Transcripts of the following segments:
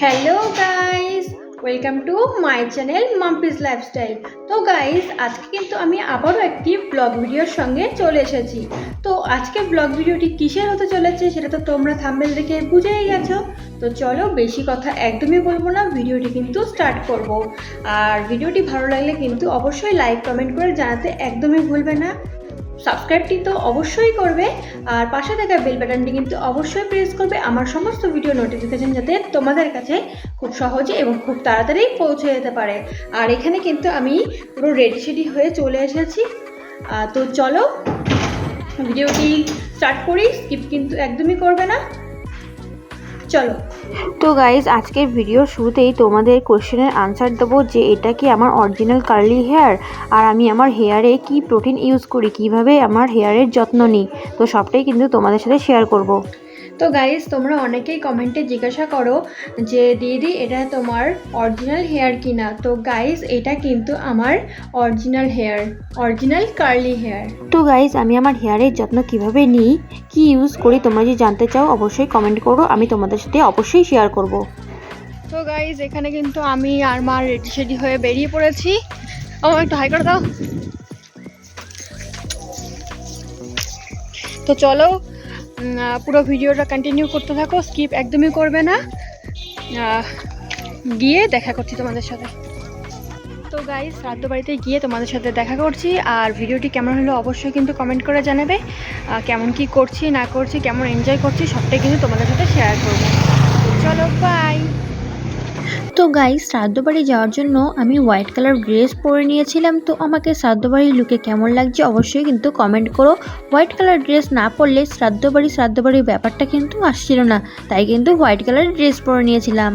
Hello guys welcome to my channel Mampi's lifestyle তো guys আজকে কিন্তু আমি আবারও একটি ব্লগ ভিডিওর সঙ্গে চলে এসেছি। তো, আজকে ব্লগ ভিডিওটি কিসের হতে চলেছে সেটা তো তোমরা থাম্বেল দেখে বুঝেই গেছো। তো, চলো, বেশি কথা একদমই বলব না, ভিডিওটি কিন্তু স্টার্ট করব। আর ভিডিওটি ভালো লাগলে কিন্তু অবশ্যই লাইক কমেন্ট করে জানাতে একদমই ভুলবে না। সাবস্ক্রাইবটি তো অবশ্যই করবে, আর পাশে থাকা বেল বাটনটি কিন্তু অবশ্যই প্রেস করবে। আমার সমস্ত ভিডিও নোটিফিকেশন যাতে তোমাদের কাছে খুব সহজে এবং খুব তাড়াতাড়ি পৌঁছে যেতে পারে। আর এখানে কিন্তু আমি পুরো রেডি সেডি হয়ে চলে এসেছি। তো চলো ভিডিওটি স্টার্ট করি স্কিপ কিন্তু একদমই করবে না। চলো। তো গাইজ আজকের ভিডিওর শুরুতেই তোমাদের কোশ্চেনের আনসার দেবো যে এটা কি আমার অরিজিনাল কার্লি হেয়ার আর আমি আমার হেয়ারে কি প্রোটিন ইউজ করি? কীভাবে আমার হেয়ারের যত্ন নিই? তো সবটাই কিন্তু তোমাদের সাথে শেয়ার করব। তো গাইস তোমরা অনেকেই কমেন্টে জিজ্ঞাসা করো যে দিদি এটা তোমার অরিজিনাল হেয়ার কিনা? তো গাইস এটা কিন্তু আমার original hair original curly hair তো গাইজ আমি আমার হেয়ারের যত্ন কীভাবে নিই কি ইউজ করি তোমরা যদি জানতে চাও অবশ্যই কমেন্ট করো আমি তোমাদের সাথে অবশ্যই শেয়ার করব। তো গাইস এখানে কিন্তু আমি আর মা রেডি সেডি হয়ে বেরিয়ে পড়েছি। আমার একটু হাই করে দাও। তো চলো পুরো ভিডিওটা কন্টিনিউ করতে থাকো স্কিপ একদমই করবে না। গিয়ে দেখা করছি তোমাদের সাথে। তো গাই শ্রাদ্ধ বাড়িতে গিয়ে তোমাদের সাথে দেখা করছি, আর ভিডিওটি কেমন হলো অবশ্যই কিন্তু কমেন্ট করে জানাবে। কেমন কি করছি, না করছি, কেমন এনজয় করছি, সবটাই কিন্তু তোমাদের সাথে শেয়ার করব। চলো বাই তো গাইজ শ্রাদ্ধ বাড়ি যাওয়ার জন্য আমি হোয়াইট কালার ড্রেস পরে নিয়েছিলাম। তো আমাকে শ্রাদ্ধ বাড়ির লুকে কেমন লাগছে অবশ্যই কিন্তু কমেন্ট করো। হোয়াইট কালার ড্রেস না পরলে শ্রাদ্ধ বাড়ি শ্রাদ্ধ বাড়ির ব্যাপারটা কিন্তু আসছিল না। তাই কিন্তু হোয়াইট কালার ড্রেস পরে নিয়েছিলাম।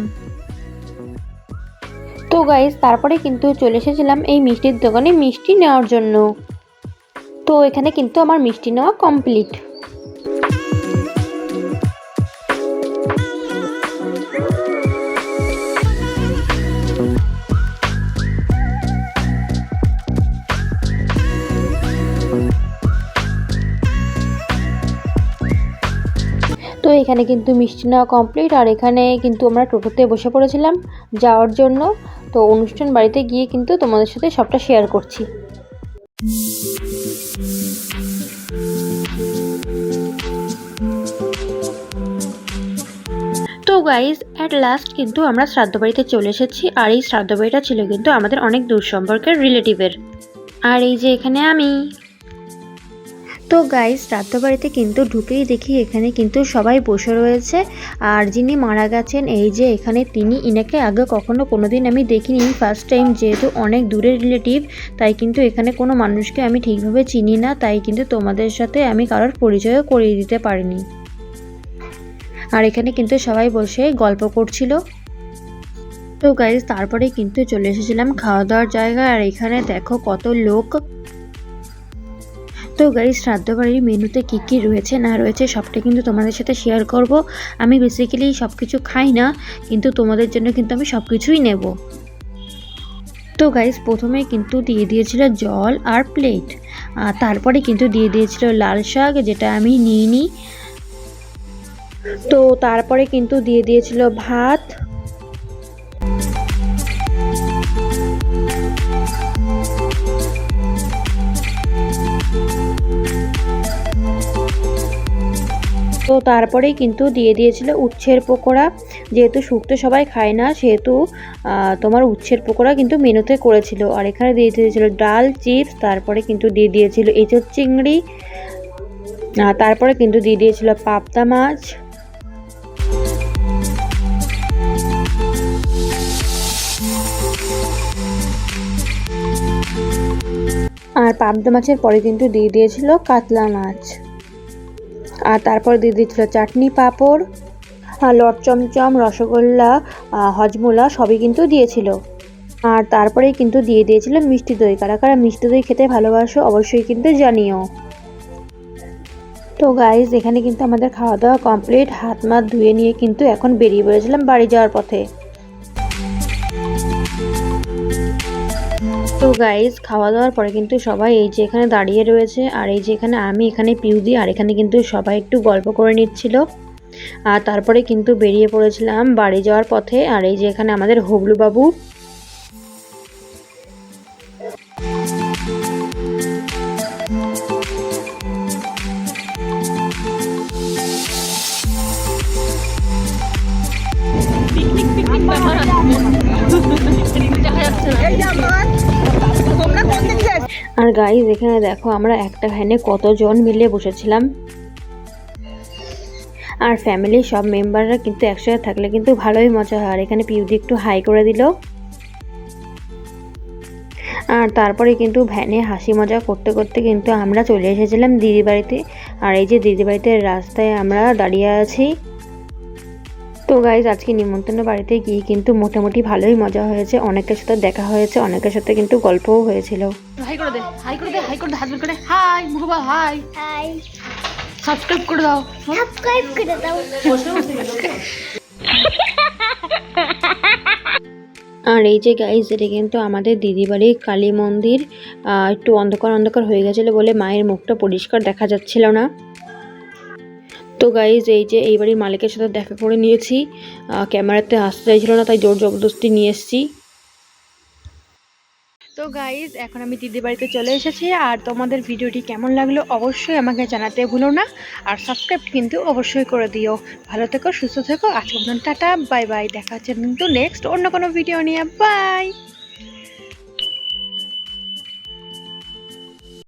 তো গাইজ তারপরে কিন্তু চলে এসেছিলাম এই মিষ্টির দোকানে মিষ্টি নেওয়ার জন্য। তো এখানে কিন্তু আমার মিষ্টি নেওয়া কমপ্লিট এখানে কিন্তু মিষ্টি নেওয়া কমপ্লিট আর এখানে কিন্তু আমরা টোটোতে বসে পড়েছিলাম যাওয়ার জন্য। তো অনুষ্ঠান বাড়িতে গিয়ে কিন্তু তোমাদের সাথে সবটা শেয়ার করছি। তো গাইজ অ্যাট লাস্ট কিন্তু আমরা শ্রাদ্ধ বাড়িতে চলে এসেছি, আর এই শ্রাদ্ধ বাড়িটা ছিল কিন্তু আমাদের অনেক দূর সম্পর্কের রিলেটিভের আর এই যে এখানে আমি। তো গাইস বাড়িতে কিন্তু ঢুকেই দেখি এখানে কিন্তু সবাই বসে রয়েছে। আর যিনি মারা গেছেন, এই যে এখানে তিনি, ইনাকে আগে কখনো কোনোদিন আমি দেখিনি। ফার্স্ট টাইম যেহেতু অনেক দূরের রিলেটিভ তাই কিন্তু এখানে কোনো মানুষকে আমি ঠিকভাবে চিনি না, তাই কিন্তু তোমাদের সাথে আমি কারোর পরিচয়ও করিয়ে দিতে পারিনি। আর এখানে কিন্তু সবাই বসে গল্প করছিল। তো গাইজ তারপরে কিন্তু চলে এসেছিলাম খাওয়া দাওয়ার জায়গায়। আর এখানে দেখো কত লোক। তো গাড়ি শ্রাদ্ধ বাড়ির মেনুতে কী কী রয়েছে, না রয়েছে, সবটা কিন্তু তোমাদের সাথে শেয়ার করব। আমি বেসিক্যালি সব কিছু খাই না, কিন্তু তোমাদের জন্য কিন্তু আমি সব কিছুই নেব। তো গাইস প্রথমে কিন্তু দিয়ে দিয়েছিল জল আর প্লেট আর তারপরে কিন্তু দিয়ে দিয়েছিল লাল শাক, যেটা আমি নিইনি। তো তারপরে কিন্তু দিয়ে দিয়েছিল ভাত তো তারপরেই কিন্তু দিয়ে দিয়েছিল উচ্ছের পকোড়া। যেহেতু শুক্তো সবাই খায় না, সেহেতু তোমার উচ্ছের পকোড়া কিন্তু মেনুতে করেছিল। আর এখানে দিয়ে দিয়েছিল ডাল, চিপস, তারপরে কিন্তু দিয়ে দিয়েছিল এঁচোর চিংড়ি তারপরে কিন্তু দিয়ে দিয়েছিল পাবদা মাছ। আর পাবদা মাছের পরে কিন্তু দিয়ে দিয়েছিল কাতলা মাছ। আর তারপর দিয়ে দিয়েছিল চাটনি, পাঁপড়, আর লট চমচম, রসগোল্লা হজমোলা, সবই কিন্তু দিয়েছিল। আর তারপরেই কিন্তু দিয়ে দিয়েছিল মিষ্টি দই। কারা কারা মিষ্টি দই খেতে ভালোবাসো অবশ্যই কিন্তু জানিও। তো গাইজ এখানে কিন্তু আমাদের খাওয়া দাওয়া কমপ্লিট হাত মাত ধুয়ে নিয়ে কিন্তু এখন বেরিয়ে পড়েছিলাম বাড়ি যাওয়ার পথে। তো গাইজ খাওয়া দাওয়ার পরে কিন্তু সবাই এই যে এখানে দাঁড়িয়ে রয়েছে, আর এই যে এখানে আমি, এখানে পিউদি, আর এখানে কিন্তু সবাই একটু গল্প করে নিচ্ছিল। আর তারপরে কিন্তু বেরিয়ে পড়েছিলাম বাড়ি যাওয়ার পথে, আর এই যে এখানে আমাদের হবলু বাবু আর গাইজ এখানে দেখো আমরা একটা ভ্যানে কতজন মিলে বসেছিলাম। আর ফ্যামিলির সব মেম্বাররা কিন্তু একসাথে থাকলে কিন্তু ভালোই মজা হয়। আর এখানে পিউদি একটু হাই করে দিল। আর তারপরে কিন্তু ভ্যানে হাসি মজা করতে করতে কিন্তু আমরা চলে এসেছিলাম দিদি বাড়িতে। আর এই যে দিদি বাড়িতে রাস্তায় আমরা দাঁড়িয়ে আছি। তো গাইজ আজকে নিমন্ত্রণ বাড়িতে গিয়ে কিন্তু মোটামুটি ভালোই মজা হয়েছে। অনেকের সাথে দেখা হয়েছে, অনেকের সাথে কিন্তু গল্পও হয়েছিল। হাই করে দে হাই করে দে হাই করে দে হাত বের করে হাই মুখবা হাই হাই সাবস্ক্রাইব করে দাও। সাবস্ক্রাইব করে দাও। আর এই যে গাইজ এটা কিন্তু আমাদের দিদি বাড়ির কালী মন্দির। একটু অন্ধকার অন্ধকার হয়ে গেছিল বলে মায়ের মুখটা পরিষ্কার দেখা যাচ্ছিল না। তো গাইজ এই যে এই বাড়ির মালিকের সাথে দেখা করে নিয়েছি। ক্যামেরাতে আসতে চাইছিল না তাই জোর জবরদস্তি নিয়ে এসেছি। তো গাইজ এখন আমি দিদি বাড়িতে চলে এসেছি আর তোমাদের ভিডিওটি কেমন লাগল অবশ্যই আমাকে জানাতে ভুলো না। আর সাবস্ক্রাইব কিন্তু অবশ্যই করে দিও। ভালো থেকো, সুস্থ থেকো আজকে টাটা বাই বাই দেখা হচ্ছে কিন্তু নেক্সট অন্য কোনো ভিডিও নিয়ে। বাই